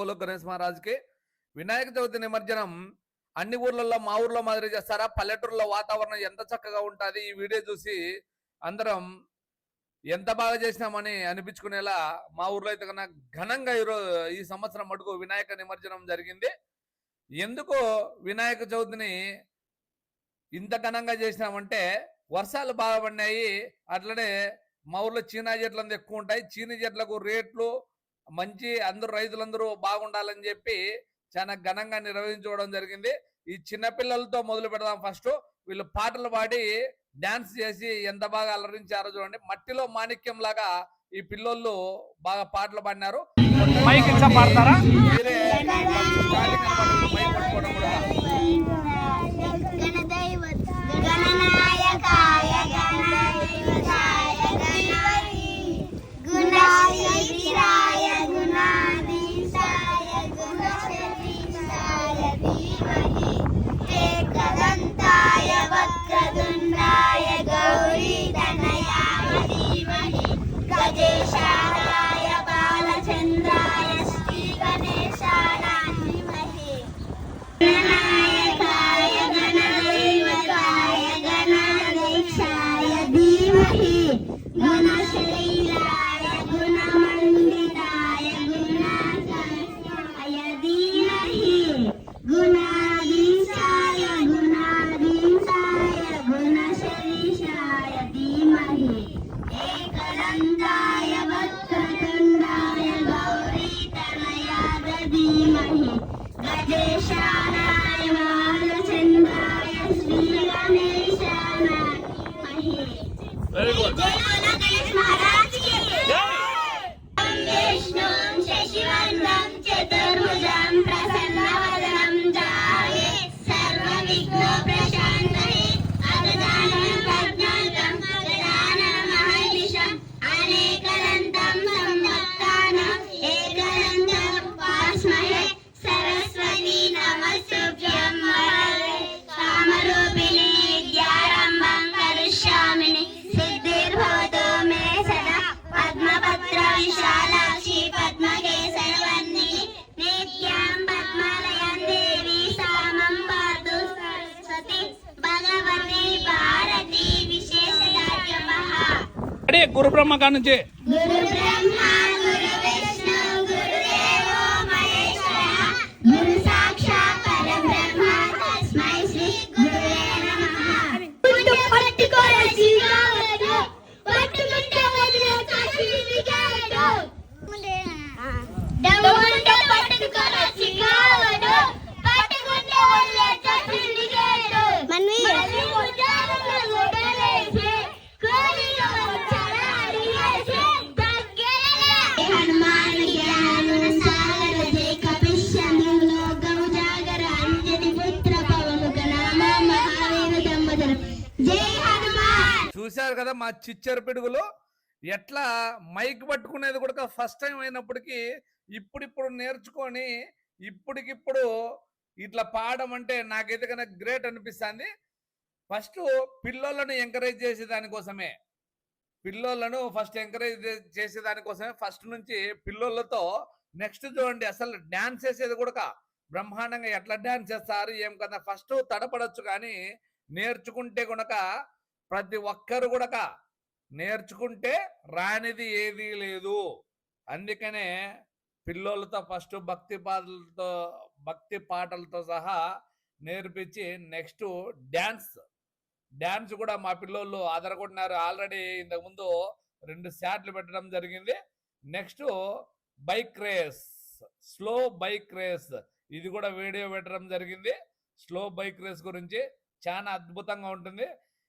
బోలో గణేష్ మహారాజ్కి. వినాయక చవితి నిమజ్జనం అన్ని ఊర్లలో మా ఊర్లో మాదిరి చేస్తారా? పల్లెటూరులో వాతావరణం ఎంత చక్కగా ఉంటుంది? ఈ వీడియో చూసి అందరం ఎంత బాగా చేసినామని అనిపించుకునేలా మా ఊర్లో అయితే కన్నా ఘనంగా ఈరోజు ఈ సంవత్సరం మటుకు వినాయక నిమజ్జనం జరిగింది. ఎందుకు వినాయక చవితిని ఇంత ఘనంగా చేసినామంటే వర్షాలు బాగా పడినాయి. అట్లనే మా ఊర్లో చీనా చెట్లు ఎక్కువ ఉంటాయి. చీని చెట్లకు రేట్లు మంచి అందరూ రైతులందరూ బాగుండాలని చెప్పి చాలా ఘనంగా నిర్వహించుకోవడం జరిగింది. ఈ చిన్న పిల్లలతో మొదలు పెడదాం ఫస్ట్. వీళ్ళు పాటలు పాడి డాన్స్ చేసి ఎంత బాగా అలరించారో చూడండి. మట్టిలో మాణిక్యం లాగా ఈ పిల్లోళ్ళు బాగా పాటలు పాడినారు. మైక్ పాడతారా? పరబ్రహ్మ గురు కదా మా చిచ్చర పిడుగులు. ఎట్లా మైక్ పట్టుకునేది కూడా ఫస్ట్ టైం అయినప్పటికీ ఇప్పుడిప్పుడు నేర్చుకొని ఇప్పటికిప్పుడు ఇట్లా పాడడం అంటే నాకైతే కన్నా గ్రేట్ అనిపిస్తుంది. ఫస్ట్ పిల్లోళ్ళను ఎంకరేజ్ చేసే దానికోసమే పిల్లోళ్ళను ఫస్ట్ ఎంకరేజ్ చేసే దానికోసమే ఫస్ట్ నుంచి పిల్లోళ్ళతో నెక్స్ట్ చూడండి అసలు డాన్స్ చేసేది కూడా బ్రహ్మాండంగా ఎట్లా డాన్స్ చేస్తారు ఏం కదా ఫస్ట్ తడపడొచ్చు కానీ నేర్చుకుంటే కనుక ప్రతి ఒక్కరు కూడా నేర్చుకుంటే రానిది ఏదీ లేదు. అందుకనే పిల్లోళ్ళతో ఫస్ట్ భక్తి పాటలతో భక్తి పాటలతో సహా నేర్పించి నెక్స్ట్ డ్యాన్స్. డ్యాన్స్ కూడా మా పిల్లోళ్ళు ఆధారకుంటున్నారు ఆల్రెడీ ఇంతకుముందు రెండు శాట్లు పెట్టడం జరిగింది. Next bike race slow bike race. ఇది కూడా వీడియో పెట్టడం జరిగింది. స్లో బైక్ రేస్ గురించి చాలా అద్భుతంగా ఉంటుంది.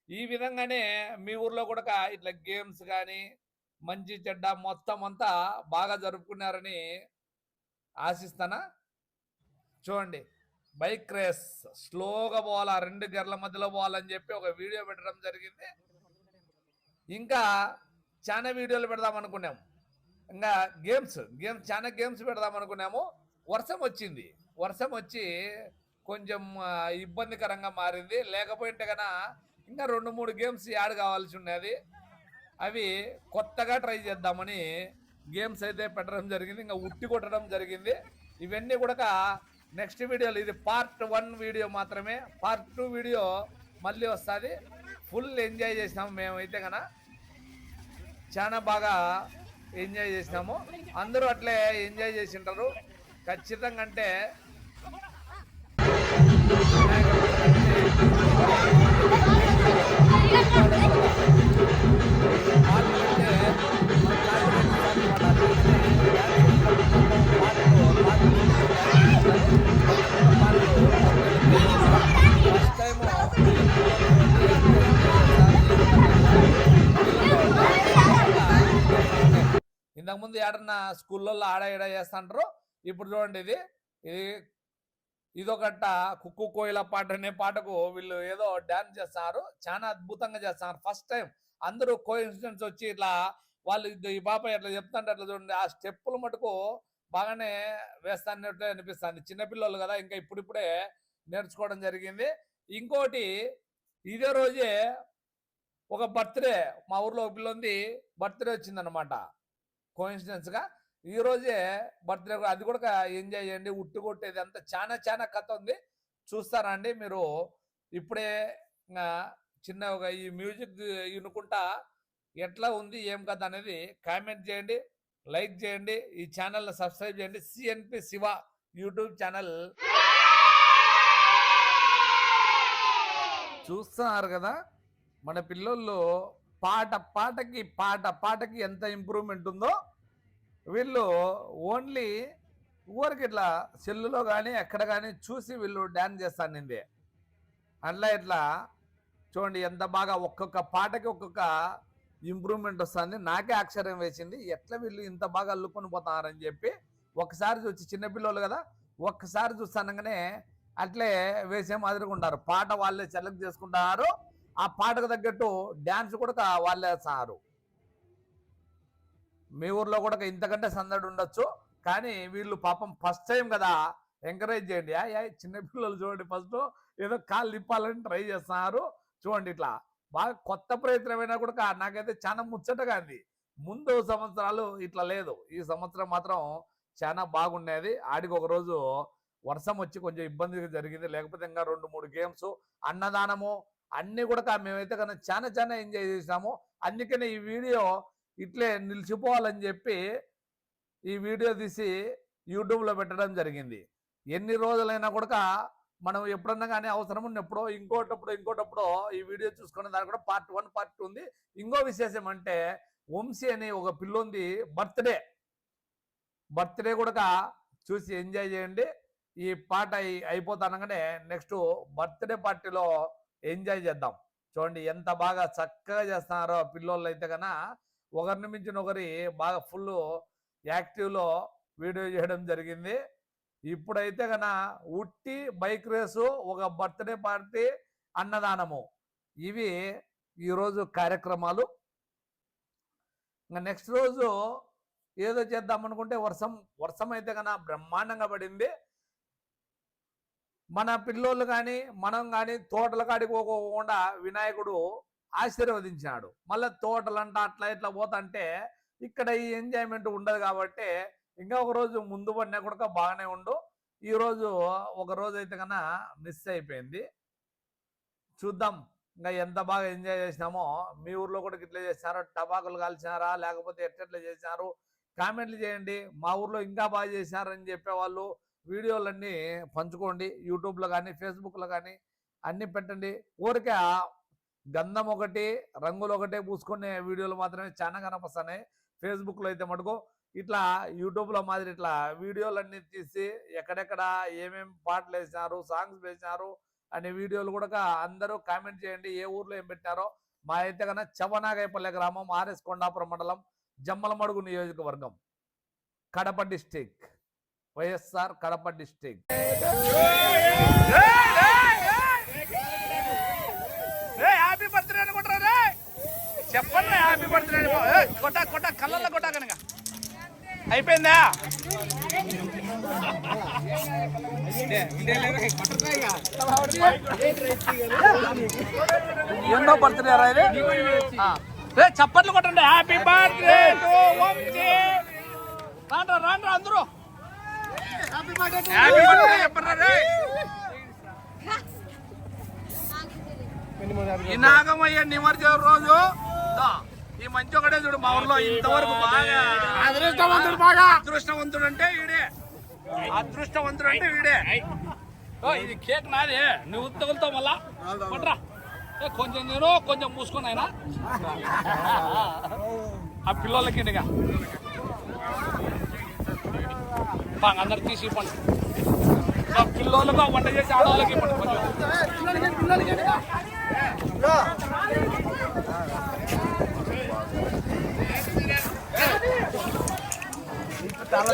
ఈ విధంగానే మీ ఊర్లో కూడా ఇట్లా గేమ్స్ కానీ మంచి చెడ్డ మొత్తం అంతా బాగా జరుపుకున్నారని ఆశిస్తానా? చూడండి బైక్ రేస్ స్లోగా పోవాలా రెండు గెర్ల మధ్యలో పోవాలని చెప్పి ఒక వీడియో పెట్టడం జరిగింది. ఇంకా చాలా వీడియోలు పెడదాం అనుకున్నాం. ఇంకా గేమ్స్ గేమ్స్ చాలా గేమ్స్ పెడదాం అనుకున్నాము. వర్షం వచ్చింది. వర్షం వచ్చి కొంచెం ఇబ్బందికరంగా మారింది. లేకపోయింటే కన్నా ఇంకా రెండు మూడు గేమ్స్ యాడ్ కావాల్సి ఉన్నది అవి కొత్తగా ట్రై చేద్దామని గేమ్స్ అయితే పెట్టడం జరిగింది ఇంకా ఉట్టి కొట్టడం జరిగింది. ఇవన్నీ కూడా నెక్స్ట్ వీడియోలు ఇది పార్ట్ వన్ వీడియో మాత్రమే. పార్ట్ టూ వీడియో మళ్ళీ వస్తుంది. ఫుల్ ఎంజాయ్ చేసినాము మేమైతే కన చాలా బాగా ఎంజాయ్ చేసినాము. అందరూ అట్లే ఎంజాయ్ చేసి ఉంటారు ఖచ్చితంగా అంటే ఇంతకుముందు ఏడన్నా స్కూళ్ళల్లో ఆడ ఈడ చేస్తుంటారు ఇప్పుడు చూడండి ఇది. ఇది ఇదొకట కుక్కు కోయిల పాట అనే పాటకు వీళ్ళు ఏదో డాన్స్ చేస్తారు. చాలా అద్భుతంగా చేస్తున్నారు ఫస్ట్ టైం అందరూ కో ఇన్సిడెంట్స్ వచ్చి ఇట్లా వాళ్ళు ఈ పాప ఎట్లా చెప్తుంటే అట్లా చూడండి. ఆ స్టెప్పులు మటుకు బాగానే వేస్తానట్టు అనిపిస్తుంది. చిన్నపిల్లలు కదా ఇంకా ఇప్పుడిప్పుడే నేర్చుకోవడం జరిగింది. ఇంకోటి ఇదే రోజే ఒక బర్త్డే మా ఊర్లో ఒక పిల్ల ఉంది. బర్త్డే వచ్చిందనమాట గా ఈ రోజే బర్త్డే అది కూడా ఎంజాయ్ చేయండి. ఉట్టు కొట్టేది అంతా చాలా చాలా కథ ఉంది. చూస్తారా అండి మీరు. ఇప్పుడే చిన్న ఒక ఈ మ్యూజిక్ వినుకుంటా ఎట్లా ఉంది ఏం కథ అనేది కామెంట్ చేయండి లైక్ చేయండి ఈ ఛానల్ని సబ్స్క్రైబ్ చేయండి. CNP Shiva YouTube channel. చూస్తున్నారు కదా మన పిల్లల్లో పాట పాటకి పాట పాటకి ఎంత ఇంప్రూవ్మెంట్ ఉందో వీళ్ళు ఓన్లీ ఊరికి ఇట్లా సెల్లులో కానీ ఎక్కడ కానీ చూసి వీళ్ళు డ్యాన్స్ చేస్తాను నింది. అట్లా ఇట్లా చూడండి ఎంత బాగా ఒక్కొక్క పాటకి ఒక్కొక్క ఇంప్రూవ్మెంట్ వస్తుంది. నాకే ఆశ్చర్యం వేసింది ఎట్లా వీళ్ళు ఇంత బాగా అల్లుకొని పోతారని చెప్పి ఒకసారి చూసి చిన్నపిల్లలు కదా ఒక్కసారి చూస్తానగానే అట్లే వేసే మాదిరిగా ఉంటారు పాట వాళ్ళే సెలెక్ట్ చేసుకుంటారు. ఆ పాటకు తగ్గట్టు డ్యాన్స్ కూడా వాళ్ళే సారు. మీ ఊర్లో కూడా ఇంతకంటే సందడి ఉండొచ్చు. కానీ వీళ్ళు పాపం ఫస్ట్ టైం కదా ఎంకరేజ్ చేయండి. చిన్నపిల్లలు చూడండి ఫస్ట్ ఏదో కాళ్ళు నింపాలని ట్రై చేస్తున్నారు. చూడండి ఇట్లా. బాగా కొత్త ప్రయత్నమైనా కూడా నాకైతే చాలా ముచ్చటగా అంది ముందు సంవత్సరాలు ఇట్లా లేదు. ఈ సంవత్సరం మాత్రం చాలా బాగుండేది. ఆడికి ఒకరోజు వర్షం వచ్చి కొంచెం ఇబ్బందిగా జరిగింది. లేకపోతే ఇంకా రెండు మూడు గేమ్స్ అన్నదానము అన్నీ కూడా మేమైతే కన్నా చాలా చాలా ఎంజాయ్ చేసాము అందుకనే ఈ వీడియో ఇట్లే నిలిచిపోవాలని చెప్పి ఈ వీడియో తీసి యూట్యూబ్లో పెట్టడం జరిగింది. ఎన్ని రోజులైనా కూడా మనం ఎప్పుడన్నా కానీ అవసరం ఉన్నప్పుడు ఇంకోటప్పుడు ఇంకోటప్పుడు ఈ వీడియో చూసుకునే దాని కూడా పార్ట్ వన్ పార్ట్ టూ ఉంది. ఇంకో విశేషం అంటే వంశీ అని ఒక పిల్లుంది బర్త్డే. బర్త్డే కూడా చూసి ఎంజాయ్ చేయండి. ఈ పాట అయి- అయిపోతానగానే నెక్స్ట్ బర్త్డే పార్టీలో ఎంజాయ్ చేద్దాం. చూడండి ఎంత బాగా చక్కగా చేస్తున్నారో పిల్లోళ్ళు అయితే కన్నా ఒకరిని మించిన ఒకరి బాగా ఫుల్ యాక్టివ్లో వీడియో చేయడం జరిగింది. ఇప్పుడైతే కన ఉట్టి బైక్ రేసు ఒక బర్త్డే పార్టీ అన్నదానము. ఇవి ఈరోజు కార్యక్రమాలు. ఇంకా నెక్స్ట్ రోజు ఏదో చేద్దాం అనుకుంటే వర్షం వర్షం అయితే కన బ్రహ్మాండంగా పడింది. మన పిల్లోళ్ళు కానీ మనం కానీ తోటల కాడికి పోకోకుండా వినాయకుడు ఆశీర్వదించాడు మళ్ళీ తోటలంట అట్లా ఇట్లా పోతంటే ఇక్కడ ఈ ఎంజాయ్మెంట్ ఉండదు కాబట్టి ఇంకా ఒక రోజు ముందు పడినా కూడా బాగానే ఉండు. ఈ రోజు ఒక రోజు అయితే కన్నా మిస్ అయిపోయింది. చూద్దాం ఇంకా ఎంత బాగా ఎంజాయ్ చేసినామో. మీ ఊర్లో కూడా ఇట్లా చేసినారో? టబాకులు కాల్చినారా? లేకపోతే ఎట్లెట్లా చేసినారు? కామెంట్లు చేయండి. మా ఊర్లో ఇంకా బాగా చేసినారని చెప్పేవాళ్ళు. వీడియోలన్నీ పంచుకోండి. యూట్యూబ్లో కానీ ఫేస్బుక్లో కానీ అన్నీ పెట్టండి. ఊరికే గంధం ఒకటి రంగులు ఒకటే పూసుకునే వీడియోలు మాత్రమే చాలా కనపస్తున్నాయి. ఫేస్బుక్లో అయితే మటుకు ఇట్లా యూట్యూబ్లో మాదిరి ఇట్లా వీడియోలన్నీ తీసి ఎక్కడెక్కడ ఏమేం పాటలు వేసినారు సాంగ్స్ వేసినారు అనే వీడియోలు కూడా అందరూ కామెంట్ చేయండి. ఏ ఊర్లో ఏం పెట్టారో మా అయితే కన్నా చవనాగైపల్లె గ్రామం ఆర్ఎస్ కొండాపురం మండలం జమ్మలమడుగు నియోజకవర్గం Kadapa district YSR Kadapa district happy birthday అనుకుంటారా రే చెప్పండి హ్యాపీ బర్త్డే కొట్ట కొట్ట కళ్ళల్లో కొట్ట కనుక అయిపోయిందా? ఎన్నో బర్త్డే రా ఇది. రే చప్పట్లు కొట్టండి. హ్యాపీ బర్త్డే టు వంశీ రాండ్రా రాండ్రా అందరూ. హ్యాపీ బర్త్డే చెప్పరా రే. ఈ నాగమయ్య నిమజ్జన రోజు. దా, ఈ మంచి ఒకటే చూడు మా ఊర్లో ఇంతవరకు బాగా అదృష్టవంతుడు బాగా. అదృష్టవంతుడు అంటే వీడే అదృష్టవంతుడు అంటే వీడే ఓ, ఇది కేక్ నాదే. నువ్వు తగులుతావు మళ్ళా? కొంచెం నేను కొంచెం మూసుకొని అయినా? ఆ పిల్లలకి ఇండిగా బాగా అందరు తీసి ఇవ్వండి. ఆ పిల్లలకు వంట చేసి ఆడవాళ్ళకి ఇవ్వండి కొంచెం పిల్లలకి ఇండిగా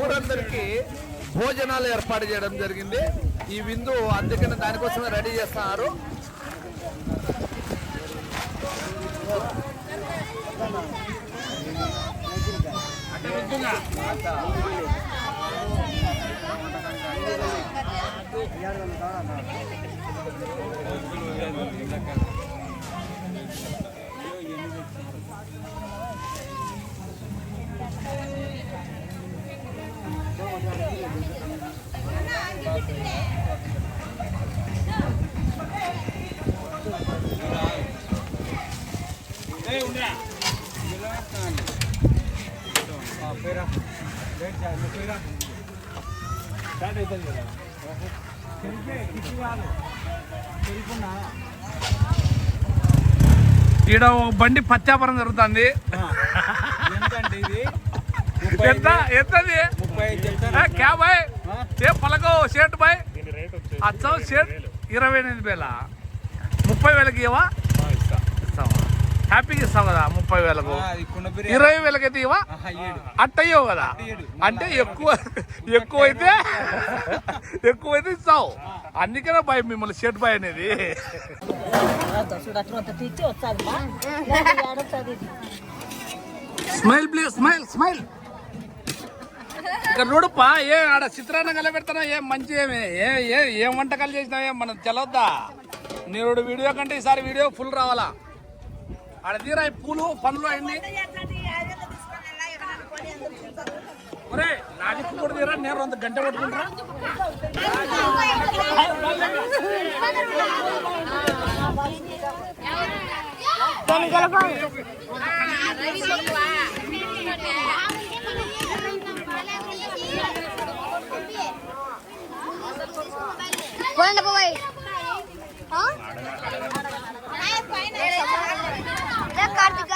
ఊరందరికీ భోజనాలు ఏర్పాటు చేయడం జరిగింది. ఈ విందు అందుకని దానికోసమే రెడీ చేస్తున్నారు. ఈడ ఒక బండి పత్యాపరం జరుగుతుంది. ఎంతండి ఇది? ఎంత? ఎంతది? ముప్పై ఐదు చెప్తాను ఏ, క్యా బాయ్? ఏ పలకో షర్ట్ బాయ్? అచ్చం షర్ట్ ఇరవై ఎనిమిది వేల? ముప్పై వేలకి ఇవ్వవా? ఇస్తావా? హ్యాపీగా ఇస్తావు కదా ముప్పై వేలకు? ఇరవై వేలకైతే ఇవ్వా? ఆహా, ఏడు. అట్ట ఇవ్వవు కదా? అంటే ఎక్కువ ఎక్కువైతే ఎక్కువైతే ఇస్తావు. అందుకనే బాయ్ మిమ్మల్ని షర్ట్ భయ అనేది స్మైల్ ప్లీజ్ స్మైల్ స్మైల్. ఇక్కడ చూడుపా ఏ ఆడ చిత్రాన్న కలబెడతానా ఏం మంచి ఏమి? ఏ ఏ ఏం వంటకాలు చేసినా ఏం? మనం తెలవద్దా? నేను వీడియో కంటే ఈసారి వీడియో ఫుల్ రావాలా. ఆడ తీరా పూలు పనులు అయింది ఒరే నాది కూడా తీరా నేను రెండు గంట పట్టుకుంటారా పోండి పోయి కార్తీక్